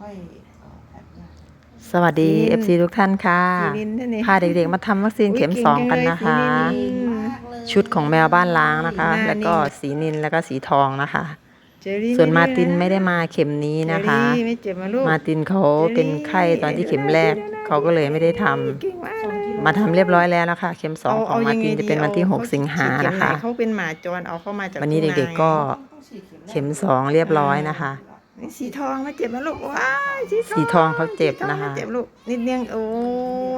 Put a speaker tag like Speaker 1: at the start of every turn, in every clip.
Speaker 1: ค่อยออกแบบเนี้ย
Speaker 2: สวัสดี
Speaker 3: สีนิน
Speaker 2: FC ทุกท่านค่ะ
Speaker 3: สีนินนั่นเอง
Speaker 2: พาเด็กๆมาทำวัคซีนเข็ม
Speaker 3: อุ๊ย
Speaker 2: สอง
Speaker 3: เก่ง
Speaker 2: กัน
Speaker 3: จังเลย
Speaker 2: นะคะ
Speaker 3: สีนิน
Speaker 1: เก่งมากเลย
Speaker 2: ชุดของแมวบ้านล้างนะคะ
Speaker 3: หน้า
Speaker 2: แล้วก็
Speaker 3: นิ่ง
Speaker 2: สีนินแล้วก็สีทองนะคะ
Speaker 3: เจอรี่
Speaker 2: ส่วนมา
Speaker 3: ไได้
Speaker 2: ตินไม่ได้ะมาเข็มนี้นะคะ
Speaker 3: เจอรี่ไม่เจ็บมาลูก
Speaker 2: มาตินเขาเป็นไข้ตอนที่เข็มแรกเขาก็เลยไม่ได้ทำ
Speaker 3: เก่งมากเลย
Speaker 2: มาทำเรียบร้อยแล้วนะคะ เข็มสอง
Speaker 3: เา
Speaker 2: ของ
Speaker 3: เมา
Speaker 2: ติน
Speaker 3: ยัไจะ
Speaker 2: เป็นวันที่
Speaker 3: ดี
Speaker 2: หก
Speaker 3: เข
Speaker 2: สิงหา
Speaker 3: ฉีดเข็ม
Speaker 2: นะคะ
Speaker 3: ไหเขาเป็นหมาจรเอาเข้ามาจาก
Speaker 2: วันนี้
Speaker 3: ทุ่งา
Speaker 2: เด็กๆก็
Speaker 1: ต้องฉีดเข็มแรก
Speaker 2: เข็มสองเรียบร้อยนะคะ
Speaker 3: นี่สีทองมาเจ็บมาลูกว้ายสีทอง
Speaker 2: สีทองเขาเจ็บ
Speaker 3: สีทอง
Speaker 2: นะคะ
Speaker 3: เจ็บลูกนิดเดียวโอ้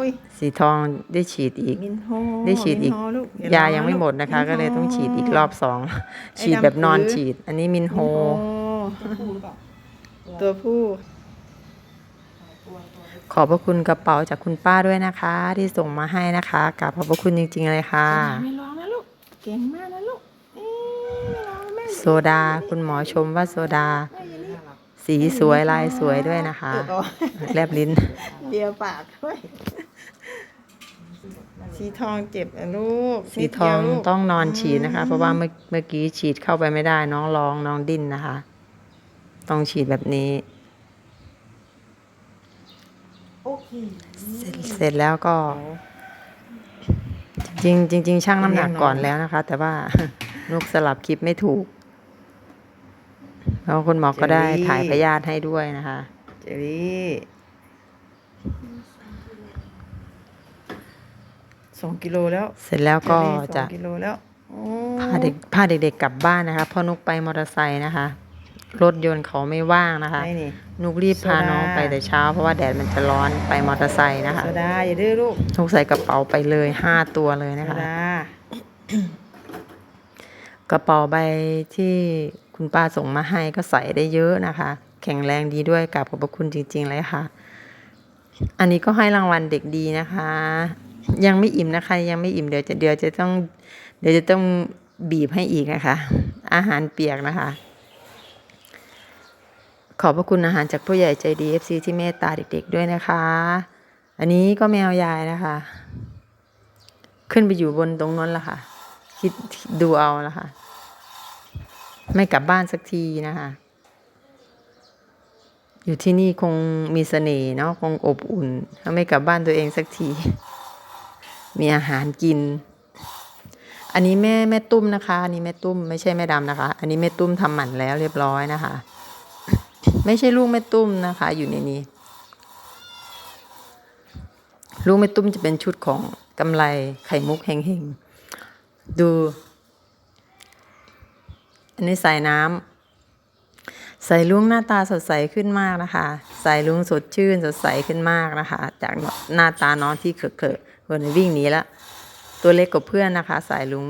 Speaker 3: ย
Speaker 2: สีทองได้ฉีดอีก
Speaker 3: มินโฮ
Speaker 2: ได้ฉีดอีก
Speaker 3: มินโฮลูกเดี๋
Speaker 2: ยา
Speaker 3: ร้อ
Speaker 2: ยังไม่หมดนะคะ
Speaker 3: ลู
Speaker 2: ก็เลยต้องฉีดอีกรอบสอง
Speaker 3: ไอ้
Speaker 2: ฉีดแบบนอน
Speaker 3: ดำปื้อ
Speaker 2: ฉีด อันนี้มินโฮ
Speaker 3: มินโฮ
Speaker 1: ตัวผู้หรือเปล่า
Speaker 3: ตัวผู้
Speaker 1: ตัวตัว
Speaker 2: ขอบพระคุณกระเป๋าจากคุณป้าด้วยนะคะ ที่ส่งมาให้นะคะกราบขอบพระคุณจริง ๆ เลยค่ะ
Speaker 3: ไม่ร้องนะลูก เก่งมากนะลูกเอ้ยไม่ร้องแม่
Speaker 2: โซดา คุณหมอชมว่าโซดา
Speaker 3: แม่อยู่นี่
Speaker 1: น่ารัก
Speaker 2: สีสวยลายสวยด้วยนะคะ
Speaker 3: เอออ๋อ
Speaker 2: แลบลิ้น
Speaker 3: เบียร์ปากด้วย สีทองเจ็บอะลูก
Speaker 2: สีทองต้องนอนฉีดนะคะ เพราะว่าเมื่อเมื่อกี้ฉีดเข้าไปไม่ได้น้องร้องน้องดิ้นนะคะ ต้องฉีดแบบนี้
Speaker 1: โอเค
Speaker 2: เสร็จเสร็จแล้วก็ จริงจริง ๆ ช่างน้ำหนักก่อนแล้วนะคะ แต่ว่านุกสลับคลิปไม่ถูก แล้วคุณหมอก็ได้ถ่ายพยาธิให้ด้วยนะคะ
Speaker 3: เจอรี่สองกิโลแล้ว
Speaker 2: เสร็จแล้วก็
Speaker 3: เรี่
Speaker 2: จะ
Speaker 3: สองกิโลแล้วโอ้
Speaker 2: พาเด็กพาเด็กๆกลับบ้านนะคะเพราะนุกไปมอเตอร์ไซค์นะคะ รถยนต์เขาไม่ว่างนะคะ
Speaker 3: ไอ้นี่
Speaker 2: นุกรีบพา
Speaker 3: โซดา
Speaker 2: น้องไปแต่เช้า เพราะว่าแดดมันจะร้อนไปมอเตอร์ไซค์นะคะ
Speaker 3: โซดาอย่าดื้อลูก
Speaker 2: นุกใส่กระเป๋าไปเลยห้าตัวเลย
Speaker 3: โซ
Speaker 2: นะคะ
Speaker 3: ดา
Speaker 2: กระเป๋าใบที่ คุณป้าส่งมาให้ก็ใส่ได้เยอะนะคะ แข็งแรงดีด้วยกับขอบพระคุณจริง ๆ เลยค่ะ อันนี้ก็ให้รางวัลเด็กดีนะคะ ยังไม่อิ่มนะคะ ยังไม่อิ่มเดี๋ยวจะเดี๋ยวจะต้อง เดี๋ยวจะต้องบีบให้อีกนะคะ อาหารเปียกนะคะ ขอบพระคุณอาหารจากผู้ใหญ่ใจดี FC ที่เมตตาเด็ก ๆ ด้วยนะคะ อันนี้ก็แมวยายนะคะ ขึ้นไปอยู่บนตรงนั้นละค่ะ คิดดูเอาละค่ะ ไม่กลับบ้านสักทีนะคะ อยู่ที่นี่คงมีเสน่ห์เนาะคงอบอุ่น ถ้าไม่กลับบ้านตัวเองสักที มีอาหารกิน อันนี้แม่แม่ตุ้มนะคะ อันนี้แม่ตุ้มไม่ใช่แม่ดำนะคะ อันนี้แม่ตุ้มทำหมันแล้วเรียบร้อยนะคะ ไม่ใช่ลูกแม่ตุ้มนะคะ อยู่ในนี้ ลูกแม่ตุ้มจะเป็นชุดของกำไรไข่มุกเฮงๆดู อันนี้ใส่น้ำใส่ลุงหน้าตาสดใสขึ้นมากนะคะใส่ลุงสดชื่นสดใสขึ้นมากนะคะ จากหน้าตาน้องที่เขอะเขอะๆคนวิ่งหนีละตัวเล็กกว่าเพื่อนนะคะ สายลุง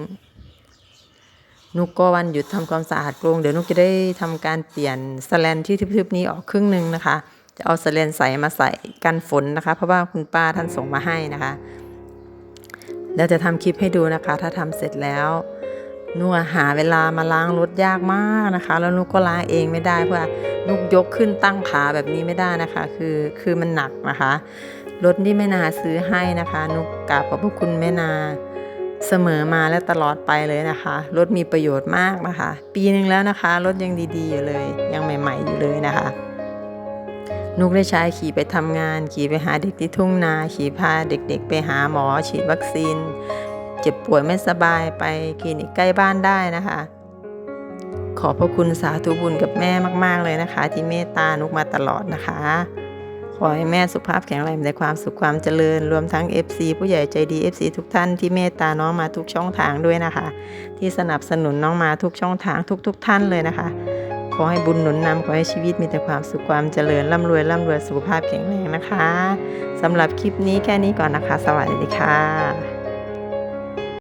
Speaker 2: นุกก็วันหยุดทำความสะอาดกรงเดี๋ยวนุกจะได้ทำการเปลี่ยนสแลนที่ทึบๆนี้ออกครึ่งหนึ่งนะคะ จะเอาสแลนใสมาใส่กันฝนนะคะ เพราะว่าคุณป้าท่านส่งมาให้นะคะ แล้วจะทำคลิปให้ดูนะคะ ถ้าทำเสร็จแล้ว นุกอะหาเวลามาล้างรถยากมากนะคะ แล้วนุกก็ล้างเองไม่ได้ เพราะว่านุกยกขึ้นตั้งขาแบบนี้ไม่ได้นะคะ คือคือมันหนักนะคะ รถที่แม่นาซื้อให้นะคะ นุกกราบขอบพระคุณแม่นาเสมอมาและตลอดไปเลยนะคะ รถมีประโยชน์มากนะคะ ปีหนึ่งแล้วนะคะ รถยังดีๆอยู่เลย ยังใหม่ ๆ อยู่เลยนะคะ นุกได้ใช้ขี่ไปทำงาน ขี่ไปหาเด็กที่ทุ่งนา ขี่พาเด็กๆ ไปหาหมอฉีดวัคซีน เจ็บป่วยไม่สบายไปคลินิกใกล้บ้านได้นะคะ ขอบพระคุณสาธุบุญกับแม่มาก ๆ เลยนะคะ ที่เมตตานุกมาตลอดนะคะ ขอให้แม่สุขภาพแข็งแรงมีความสุขความเจริญ รวมทั้ง FC ผู้ใหญ่ใจดี FC ทุกท่านที่เมตตาน้องมาทุกช่องทางด้วยนะคะ ที่สนับสนุนน้องมาทุกช่องทางทุกๆท่านเลยนะคะขอให้บุญหนุนนำขอให้ชีวิตมีแต่ความสุขความเจริญร่ำรวยร่ำรวยสุขภาพแข็งแรงนะคะสำหรับคลิปนี้แค่นี้ก่อนนะคะ สวัสดีค่ะ